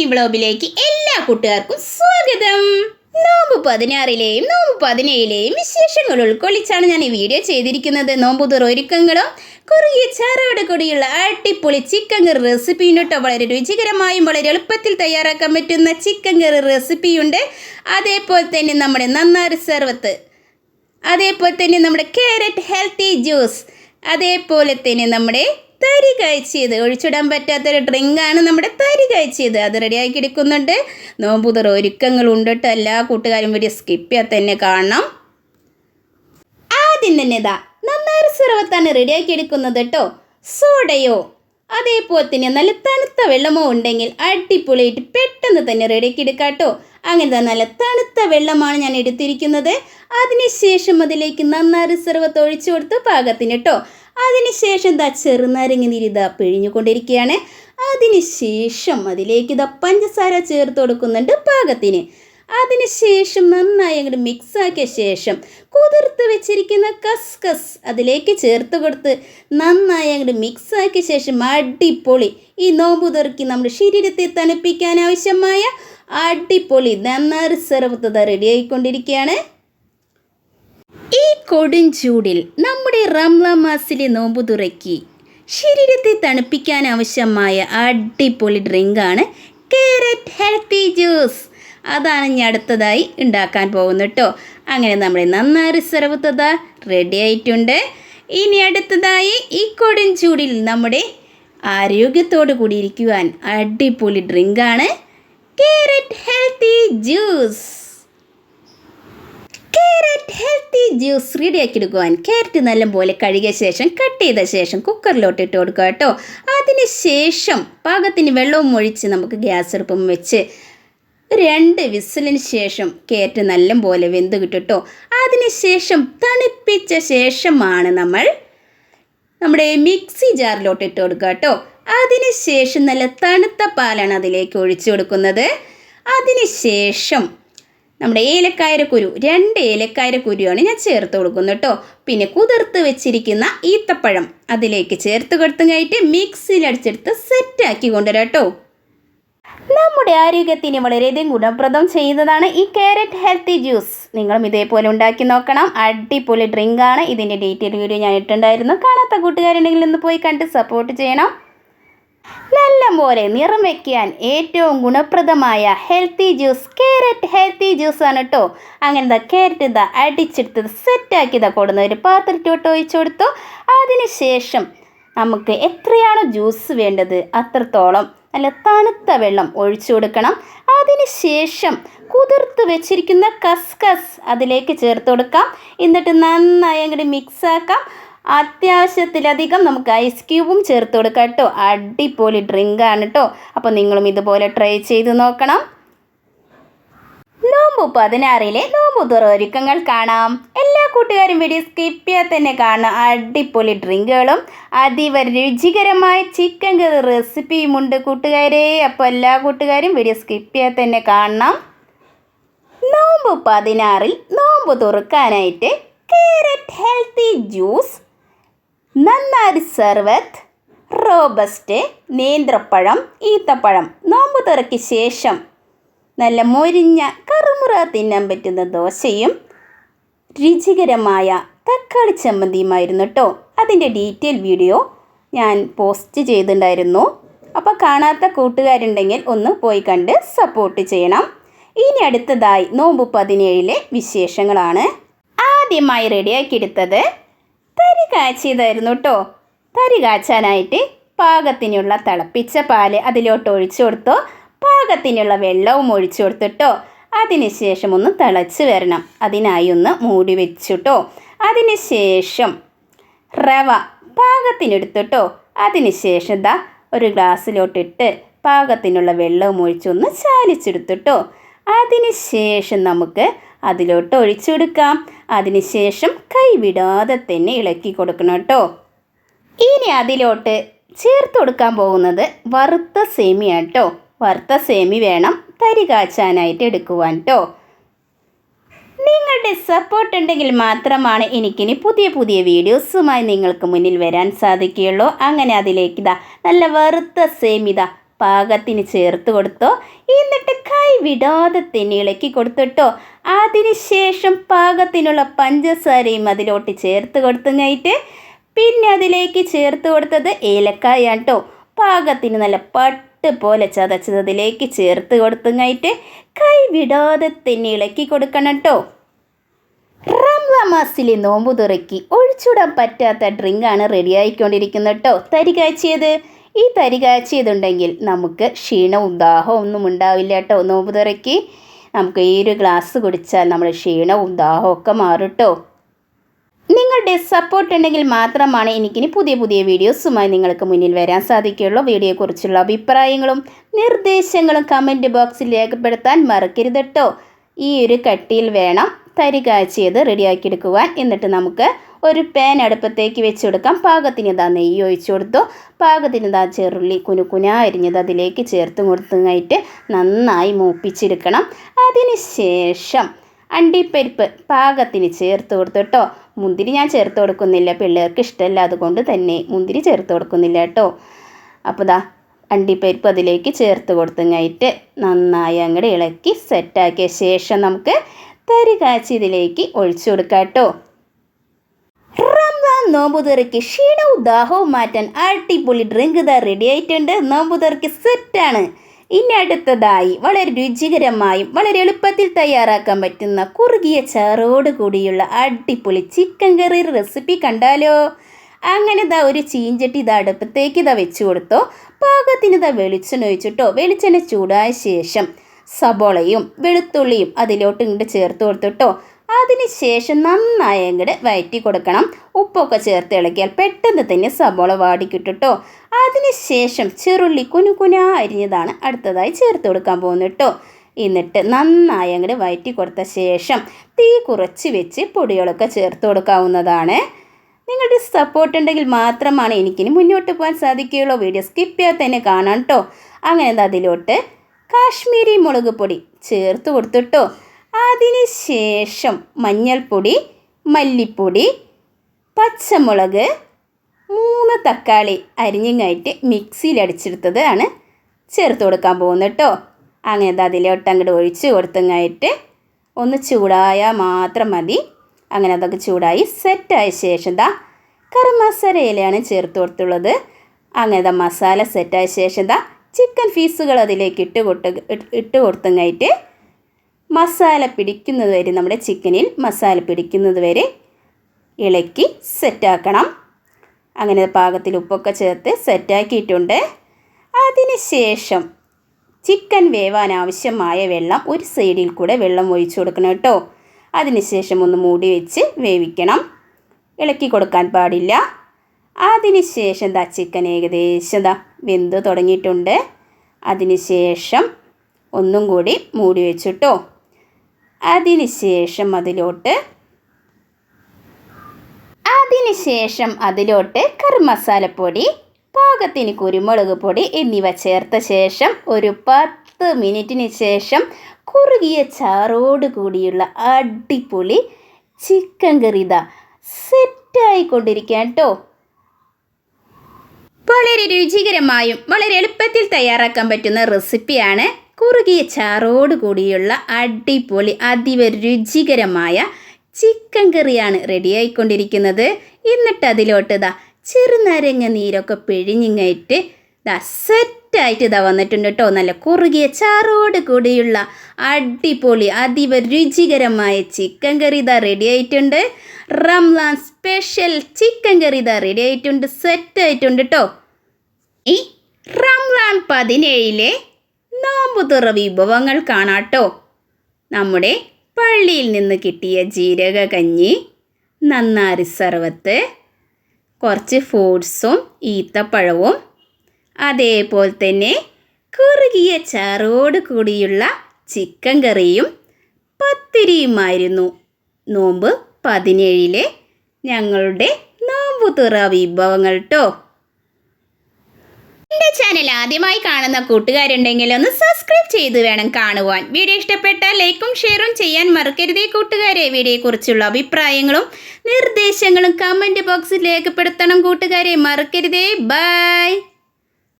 Lucky വ്ലോഗിലേക്ക് എല്ലാ കൂട്ടുകാർക്കും സ്വാഗതം. നോമ്പ് പതിനാറിലെയും നോമ്പ് പതിനേഴിലെയും വിശേഷങ്ങൾ ഉൾക്കൊള്ളിച്ചാണ് ഞാൻ ഈ വീഡിയോ ചെയ്തിരിക്കുന്നത്. നോമ്പ് തുറ ഒരുക്കങ്ങളും കുറുകിയ ചാറോട് കൂടിയുള്ള അടിപൊളി ചിക്കൻ കറി റെസിപ്പിയുണ്ട് വളരെ രുചികരമായും വളരെ എളുപ്പത്തിൽ തയ്യാറാക്കാൻ പറ്റുന്ന ചിക്കൻ കറി റെസിപ്പിയുണ്ട് അതേപോലെ തന്നെ നമ്മുടെ നന്നാർ സർവത്ത് അതേപോലെ തന്നെ നമ്മുടെ കാരറ്റ് ഹെൽത്തി ജ്യൂസ് അതേപോലെ തന്നെ നമ്മുടെ തരി കഴിച്ചത്. ഒഴിച്ചിടാൻ പറ്റാത്തൊരു ഡ്രിങ്കാണ് നമ്മുടെ തരി കഴിച്ചത്. അത് റെഡിയാക്കി എടുക്കുന്നുണ്ട്. നോമ്പുതറ ഒരുക്കങ്ങളുണ്ട് കേട്ടോ എല്ലാ കൂട്ടുകാരും വലിയ സ്കിപ്പ് ചെയ്യാൻ തന്നെ കാണണം. ആദ്യം തന്നെ ഇതാ നന്നായി സിറവത്താണ് റെഡിയാക്കി എടുക്കുന്നത് കേട്ടോ സോഡയോ അതേപോലെ തന്നെ നല്ല തണുത്ത വെള്ളമോ ഉണ്ടെങ്കിൽ അടിപൊളിയായിട്ട് പെട്ടെന്ന് തന്നെ റെഡിയാക്കി എടുക്കാം കേട്ടോ അങ്ങനത്തെ നല്ല തണുത്ത വെള്ളമാണ് ഞാൻ എടുത്തിരിക്കുന്നത്. അതിനുശേഷം അതിലേക്ക് നന്നായി സിറവത്ത് ഒഴിച്ചു കൊടുത്ത് പാകത്തിന് കേട്ടോ അതിനുശേഷം ദാ ചെറുനാരങ്ങ നീര് ഇതാ പിഴിഞ്ഞുകൊണ്ടിരിക്കുകയാണ്. അതിനുശേഷം അതിലേക്ക് ഇതാ പഞ്ചസാര ചേർത്ത് കൊടുക്കുന്നുണ്ട് പാകത്തിന്. അതിനുശേഷം നന്നായി അങ്ങോട്ട് മിക്സാക്കിയ ശേഷം കുതിർത്ത് വെച്ചിരിക്കുന്ന കസ്കസ് അതിലേക്ക് ചേർത്ത് കൊടുത്ത് നന്നായി അങ്ങോട്ട് മിക്സാക്കിയ ശേഷം അടിപൊളി ഈ നോമ്പ് തുറക്കി നമ്മുടെ ശരീരത്തെ തണുപ്പിക്കാൻ ആവശ്യമായ അടിപൊളി നന്നായി സെറവത്തത റെഡി ആയിക്കൊണ്ടിരിക്കുകയാണ്. ഈ കൊടും ചൂടിൽ നമ്മുടെ റംലാ മാസിലെ നോമ്പ് തുറക്കി. ശരീരത്തെ തണുപ്പിക്കാൻ ആവശ്യമായ അടിപൊളി ഡ്രിങ്കാണ് കാരറ്റ് ഹെൽത്തി ജ്യൂസ്. അതാണ് ഞാൻ അടുത്തതായി ഉണ്ടാക്കാൻ പോകുന്നത് കേട്ടോ അങ്ങനെ നമ്മുടെ നന്നായി സർവത്തത റെഡി ആയിട്ടുണ്ട്. ഇനി അടുത്തതായി ഈ കൊടും ചൂടിൽ നമ്മുടെ ആരോഗ്യത്തോടു കൂടിയിരിക്കുവാൻ അടിപൊളി ഡ്രിങ്കാണ് carrot healthy juice carrot healthy juice റെഡിയാക്കി എടുക്കുവാൻ ക്യാരറ്റ് നല്ലപോലെ കഴുകിയ ശേഷം കട്ട് ചെയ്ത ശേഷം കുക്കറിലോട്ട് ഇട്ട് കൊടുക്കുക കേട്ടോ. അതിന് ശേഷം പാകത്തിന് വെള്ളവും ഒഴിച്ച് നമുക്ക് ഗ്യാസ് അടുപ്പം വെച്ച് രണ്ട് വിസിലിന് ശേഷം കയറ്റ് നല്ലപോലെ വെന്ത് കിട്ടുട്ടോ അതിന് ശേഷം തണുപ്പിച്ച ശേഷമാണ് നമ്മൾ നമ്മുടെ മിക്സി ജാറിലോട്ട് ഇട്ട് കൊടുക്കുക കേട്ടോ. അതിന് ശേഷം നല്ല തണുത്ത പാലാണ് അതിലേക്ക് ഒഴിച്ചു കൊടുക്കുന്നത്. അതിന് ശേഷം നമ്മുടെ ഏലക്കായര കുരു രണ്ട് ഏലക്കായര കുരുവാണ് ഞാൻ ചേർത്ത് കൊടുക്കുന്നത് കേട്ടോ. പിന്നെ കുതിർത്ത് വെച്ചിരിക്കുന്ന ഈത്തപ്പഴം അതിലേക്ക് ചേർത്ത് കൊടുത്തും കഴിഞ്ഞിട്ട് മിക്സിയിൽ അടിച്ചെടുത്ത് സെറ്റാക്കി കൊണ്ടുവരാം കേട്ടോ. നമ്മുടെ ആരോഗ്യത്തിന് വളരെയധികം ഗുണപ്രദം ചെയ്യുന്നതാണ് ഈ കാരറ്റ് ഹെൽത്തി ജ്യൂസ് നിങ്ങളും ഇതേപോലെ ഉണ്ടാക്കി നോക്കണം. അടിപൊളി ഡ്രിങ്കാണ് ഇതിന്റെ ഡീറ്റെയിൽ വീഡിയോ ഞാൻ ഇട്ടുണ്ടായിരുന്നു കാണാത്ത കൂട്ടുകാരുണ്ടെങ്കിൽ ഇന്ന് പോയി കണ്ട് സപ്പോർട്ട് ചെയ്യണം. നല്ല പോലെ നിറം വയ്ക്കാൻ ഏറ്റവും ഗുണപ്രദമായ healthy juice carrot healthy juice ആണ് കേട്ടോ അങ്ങനെ ഇതാ കാരറ്റ് ഇതാ അടിച്ചെടുത്തത് സെറ്റാക്കിയതാ കൊടുന്ന ഒരു പാത്രത്തോട്ട് ഒഴിച്ചു കൊടുത്തു. അതിന് ശേഷം നമുക്ക് എത്രയാണോ ജ്യൂസ് വേണ്ടത് അത്രത്തോളം നല്ല തണുത്ത വെള്ളം ഒഴിച്ചു കൊടുക്കണം. അതിന് ശേഷം കുതിർത്ത് വെച്ചിരിക്കുന്ന കസ്കസ് അതിലേക്ക് ചേർത്ത് കൊടുക്കാം. എന്നിട്ട് നന്നായി അങ്ങോട്ട് മിക്സ് ആക്കാം. അത്യാവശ്യത്തിലധികം നമുക്ക് ഐസ് ക്യൂബും ചേർത്ത് കൊടുക്കാം കേട്ടോ. അടിപൊളി ഡ്രിങ്കാണ് കേട്ടോ. അപ്പോൾ നിങ്ങളും ഇതുപോലെ ട്രൈ ചെയ്ത് നോക്കണം. നോമ്പ് പതിനാറിലെ നോമ്പ് തുറ ഒരുക്കങ്ങൾ കാണാം. എല്ലാ കൂട്ടുകാരും വീഡിയോ സ്കിപ്പ് ചെയ്യാൻ തന്നെ കാണാം അടിപൊളി ഡ്രിങ്കുകളും അതീവ രുചികരമായ ചിക്കൻ കറി റെസിപ്പിയും ഉണ്ട് കൂട്ടുകാരെ. അപ്പോൾ എല്ലാ കൂട്ടുകാരും വീഡിയോ സ്കിപ്പ് ചെയ്യാൻ തന്നെ കാണണം. നോമ്പ് പതിനാറിൽ നോമ്പ് തുറക്കാനായിട്ട് കാരറ്റ് ഹെൽത്തി ജ്യൂസ് നന്നാരി സർവത്ത് റോബസ്റ്റ് നേന്ത്രപ്പഴം ഈത്തപ്പഴം നോമ്പ് തുറയ്ക്ക് ശേഷം നല്ല മൊരിഞ്ഞ കറുമുറ തിന്നാൻ പറ്റുന്ന ദോശയും രുചികരമായ തക്കാളി ചമ്മന്തിയുമായിരുന്നു കേട്ടോ അതിന്റെ ഡീറ്റെയിൽ വീഡിയോ ഞാൻ പോസ്റ്റ് ചെയ്തിട്ടുണ്ടായിരുന്നു. അപ്പോൾ കാണാത്ത കൂട്ടുകാരുണ്ടെങ്കിൽ ഒന്ന് പോയി കണ്ട് സപ്പോർട്ട് ചെയ്യണം. ഇനി അടുത്തതായി നോമ്പ് പതിനേഴിലെ വിശേഷങ്ങളാണ്. ആദ്യമായി റെഡിയാക്കി എടുത്തത് തരി കാച്ചിയതായിരുന്നു കേട്ടോ തരി കാച്ചാനായിട്ട് പാകത്തിനുള്ള തിളപ്പിച്ച പാൽ അതിലോട്ട് ഒഴിച്ചു കൊടുത്തോ. പാകത്തിനുള്ള വെള്ളവും ഒഴിച്ചു കൊടുത്തിട്ടോ അതിനുശേഷം ഒന്ന് തിളച്ച് വരണം. അതിനായി ഒന്ന് മൂടി വെച്ചിട്ടോ അതിനുശേഷം റവ പാകത്തിനെടുത്തിട്ടോ അതിനുശേഷം ദാ ഒരു ഗ്ലാസ്സിലോട്ടിട്ട് പാകത്തിനുള്ള വെള്ളവും ഒഴിച്ചൊന്ന് ചാലിച്ചെടുത്തിട്ടോ അതിനുശേഷം നമുക്ക് അതിലോട്ട് ഒഴിച്ചു കൊടുക്കാം. അതിനുശേഷം കൈവിടാതെ തന്നെ ഇളക്കി കൊടുക്കണം കേട്ടോ. ഇനി അതിലോട്ട് ചേർത്ത് കൊടുക്കാൻ പോകുന്നത് വറുത്ത സേമിയാണ് കേട്ടോ. വറുത്ത സേമി വേണം തരി കാച്ചാനായിട്ട് എടുക്കുവാൻ കേട്ടോ. നിങ്ങളുടെ സപ്പോർട്ട് ഉണ്ടെങ്കിൽ മാത്രമാണ് എനിക്കിനി പുതിയ പുതിയ വീഡിയോസുമായി നിങ്ങൾക്ക് മുന്നിൽ വരാൻ സാധിക്കുകയുള്ളൂ. അങ്ങനെ അതിലേക്ക് ഇതാ നല്ല വറുത്ത സേമിത പാകത്തിന് ചേർത്ത് കൊടുത്തോ. എന്നിട്ട് കൈ വിടാതെ തന്നെ ഇളക്കി കൊടുത്തിട്ടോ. അതിനുശേഷം പാകത്തിനുള്ള പഞ്ചസാരയും അതിലോട്ട് ചേർത്ത് കൊടുത്തുങ്ങായിട്ട് പിന്നെ അതിലേക്ക് ചേർത്ത് കൊടുത്തത് ഏലക്കായ കേട്ടോ പാകത്തിന് നല്ല പട്ട് പോലെ ചതച്ചത് അതിലേക്ക് ചേർത്ത് കൊടുത്തുങ്ങായിട്ട് കൈ വിടാതെ തന്നെ ഇളക്കി കൊടുക്കണം കേട്ടോ റംസാൻ മാസത്തിലെ നോമ്പ് തുറക്കി ഒഴിച്ചുവിടാൻ പറ്റാത്ത ഡ്രിങ്കാണ് റെഡിയായിക്കൊണ്ടിരിക്കുന്നത് കേട്ടോ തരി കാച്ചിയത് ഈ തരി കാച്ചിയതുണ്ടെങ്കിൽ നമുക്ക് ക്ഷീണവും ദാഹവും ഒന്നും ഉണ്ടാവില്ല കേട്ടോ. നോമ്പ് നമുക്ക് ഈ ഒരു ഗ്ലാസ് കുടിച്ചാൽ നമ്മുടെ ക്ഷീണവും ദാഹവും ഒക്കെ മാറും കേട്ടോ. നിങ്ങളുടെ സപ്പോർട്ട് ഉണ്ടെങ്കിൽ മാത്രമാണ് എനിക്കിനി പുതിയ പുതിയ വീഡിയോസുമായി നിങ്ങൾക്ക് മുന്നിൽ വരാൻ സാധിക്കുകയുള്ളൂ. വീഡിയോയെക്കുറിച്ചുള്ള അഭിപ്രായങ്ങളും നിർദ്ദേശങ്ങളും കമന്റ് ബോക്സിൽ രേഖപ്പെടുത്താൻ മറക്കരുത് കേട്ടോ. ഈ ഒരു കട്ടിയിൽ വേണം തരി കാച്ചിയത് റെഡിയാക്കിയെടുക്കുവാൻ. എന്നിട്ട് നമുക്ക് ഒരു പാൻ അടുപ്പത്തേക്ക് വെച്ച് കൊടുക്കാം പാകത്തിന് ഇതാ നെയ്യ് ഒഴിച്ചു കൊടുത്തു. പാകത്തിന് ഇതാ ചെറുള്ളി കുനുകുന അരിഞ്ഞത് അതിലേക്ക് ചേർത്ത് കൊടുത്തതായിട്ട് നന്നായി മൂപ്പിച്ചെടുക്കണം. അതിന് ശേഷം അണ്ടിപ്പരിപ്പ് പാകത്തിന് ചേർത്ത് കൊടുത്തു കേട്ടോ മുന്തിരി ഞാൻ ചേർത്ത് കൊടുക്കുന്നില്ല. പിള്ളേർക്ക് ഇഷ്ടമല്ല. അതുകൊണ്ട് തന്നെ മുന്തിരി ചേർത്ത് കൊടുക്കുന്നില്ല കേട്ടോ അപ്പോൾ ദാ അണ്ടിപ്പരിപ്പ് അതിലേക്ക് ചേർത്ത് കൊടുത്തങ്ങായിട്ട് നന്നായി അങ്ങോട്ട് ഇളക്കി സെറ്റാക്കിയ ശേഷം നമുക്ക് തരി കാച്ചി ഇതിലേക്ക് ഒഴിച്ചു കൊടുക്കാം കേട്ടോ. റംസാൻ നോമ്പുതുറയ്ക്ക് ക്ഷീണവും ദാഹവും മാറ്റാൻ അടിപൊളി ഡ്രിങ്ക് ഇതാ റെഡി ആയിട്ടുണ്ട്. നോമ്പുതറയ്ക്ക് സെറ്റാണ് ഇനി അടുത്തതായി വളരെ രുചികരമായും വളരെ എളുപ്പത്തിൽ തയ്യാറാക്കാൻ പറ്റുന്ന കുറുകിയ ചാറോട് കൂടിയുള്ള അടിപൊളി ചിക്കൻ കറി റെസിപ്പി കണ്ടാലോ? അങ്ങനെ ഇതാ ഒരു ചീഞ്ചട്ടി ഇതാ അടുപ്പത്തേക്ക് ഇതാ വെച്ച് കൊടുത്തോ. പാകത്തിന് ഇതാ വെളിച്ചെണ്ണ ഒഴിച്ചിട്ടോ. വെളിച്ചെണ്ണ ചൂടായ ശേഷം സബോളയും വെളുത്തുള്ളിയും അതിലോട്ട് ഇങ്ങോട്ട് ചേർത്ത് കൊടുത്തിട്ടോ. അതിന് ശേഷം നന്നായി അങ്ങോട്ട് വയറ്റി കൊടുക്കണം. ഉപ്പൊക്കെ ചേർത്ത് ഇളക്കിയാൽ പെട്ടെന്ന് തന്നെ സബോള വാടിക്കിട്ടോ അതിന് ശേഷം ചെറുള്ളി കുനുകുന അരിഞ്ഞതാണ് അടുത്തതായി ചേർത്ത് കൊടുക്കാൻ പോകുന്നത് കേട്ടോ എന്നിട്ട് നന്നായി അങ്ങോട്ട് വയറ്റി കൊടുത്ത ശേഷം തീ കുറച്ച് വെച്ച് പൊടികളൊക്കെ ചേർത്ത് കൊടുക്കാവുന്നതാണ്. നിങ്ങളുടെ സപ്പോർട്ട് ഉണ്ടെങ്കിൽ മാത്രമാണ് എനിക്കിനി മുന്നോട്ട് പോകാൻ സാധിക്കുകയുള്ളൂ. വീഡിയോ സ്കിപ്പ് ചെയ്യാതെ തന്നെ കാണാം കേട്ടോ അങ്ങനെ അതിലോട്ട് കാശ്മീരി മുളക് പൊടി ചേർത്ത് കൊടുത്തിട്ടോ. അതിന് ശേഷം മഞ്ഞൾപ്പൊടി മല്ലിപ്പൊടി പച്ചമുളക് മൂന്ന് തക്കാളി അരിഞ്ഞിങ്ങായിട്ട് മിക്സിയിൽ അടിച്ചെടുത്തത് ആണ് ചേർത്ത് കൊടുക്കാൻ പോകുന്നത് കേട്ടോ. അങ്ങനെ അത് അതിലോട്ട് അങ്ങോട്ട് ഒഴിച്ച് കൊടുത്തങ്ങായിട്ട് ഒന്ന് ചൂടായാൽ മാത്രം മതി. അങ്ങനെ അതൊക്കെ ചൂടായി സെറ്റായ ശേഷം ദാ കറി മസാല ഇലയാണ് ചേർത്ത് കൊടുത്തുള്ളത്. അങ്ങനെ മസാല സെറ്റായ ശേഷം ദാ ചിക്കൻ പീസുകൾ അതിലേക്ക് ഇട്ട് കൊടുത്ത് ഇട്ട് കൊടുത്തങ്ങായിട്ട് മസാല പിടിക്കുന്നത് വരെ നമ്മുടെ ചിക്കനിൽ മസാല പിടിക്കുന്നത് വരെ ഇളക്കി സെറ്റാക്കണം. അങ്ങനെ പാകത്തിൽ ഉപ്പൊക്കെ ചേർത്ത് സെറ്റാക്കിയിട്ടുണ്ട്. അതിന് ശേഷം ചിക്കൻ വേവാൻ ആവശ്യമായ വെള്ളം ഒരു സൈഡിൽ കൂടെ വെള്ളം ഒഴിച്ചു കൊടുക്കണം കേട്ടോ. അതിനുശേഷം ഒന്ന് മൂടി വെച്ച് വേവിക്കണം. ഇളക്കി കൊടുക്കാൻ പാടില്ല. അതിന് ശേഷം ദാ ചിക്കൻ ഏകദേശം ദാ വെന്ത് തുടങ്ങിയിട്ടുണ്ട്. അതിന് ശേഷം ഒന്നും കൂടി മൂടി വെച്ചിട്ടോ. അതിന് ശേഷം അതിലോട്ട് അതിന് ശേഷം അതിലോട്ട് കറി മസാലപ്പൊടി പാകത്തിന് കുരുമുളക് പൊടി എന്നിവ ചേർത്ത ശേഷം ഒരു പത്ത് മിനിറ്റിന് ശേഷം കുറുകിയ ചാറോട് കൂടിയുള്ള അടിപൊളി ചിക്കൻ കറി ഇതാ. കേട്ടോ. വളരെ രുചികരമായും വളരെ എളുപ്പത്തിൽ തയ്യാറാക്കാൻ പറ്റുന്ന റെസിപ്പിയാണ് കുറുകിയ ചാറോട് കൂടിയുള്ള അടിപൊളി അതീവ രുചികരമായ ചിക്കൻ കറിയാണ് റെഡിയായിക്കൊണ്ടിരിക്കുന്നത് എന്നിട്ട് അതിലോട്ട് ഇതാ ചെറുനാരങ്ങ നീരൊക്കെ പിഴിഞ്ഞിങ്ങായിട്ട് ദാ സെറ്റായിട്ട് ഇതാ വന്നിട്ടുണ്ട് കേട്ടോ നല്ല കുറുകിയ ചാറോട് കൂടിയുള്ള അടിപൊളി അതീവ രുചികരമായ ചിക്കൻ കറി ഇതാ റെഡി ആയിട്ടുണ്ട്. റംലാൻ സ്പെഷ്യൽ ചിക്കൻ കറി ഇതാ റെഡി ആയിട്ടുണ്ട് സെറ്റായിട്ടുണ്ട് കേട്ടോ ഈ റംസാൻ പതിനേഴിലെ നോമ്പുതുറ വിഭവങ്ങൾ കാണാട്ടോ. നമ്മുടെ പള്ളിയിൽ നിന്ന് കിട്ടിയ ജീരക കഞ്ഞി നന്നാരി സർവത്ത് കുറച്ച് ഫ്രൂട്ട്സും ഈത്തപ്പഴവും അതേപോലെ തന്നെ കുറുകിയ ചാറോട് കൂടിയുള്ള ചിക്കൻ കറിയും പത്തിരിയുമായിരുന്നു. നോമ്പ് പതിനേഴിലെ ഞങ്ങളുടെ നോമ്പുതുറ വിഭവങ്ങൾ കേട്ടോ എന്റെ ചാനൽ ആദ്യമായി കാണുന്ന കൂട്ടുകാരുണ്ടെങ്കിൽ ഒന്ന് സബ്സ്ക്രൈബ് ചെയ്ത് വേണം കാണുവാൻ. വീഡിയോ ഇഷ്ടപ്പെട്ട ലൈക്കും ഷെയറും ചെയ്യാൻ മറക്കരുതേ കൂട്ടുകാരെ. വീഡിയോയെക്കുറിച്ചുള്ള അഭിപ്രായങ്ങളും നിർദ്ദേശങ്ങളും കമന്റ് ബോക്സിൽ രേഖപ്പെടുത്തണം കൂട്ടുകാരെ. മറക്കരുതേ. ബൈ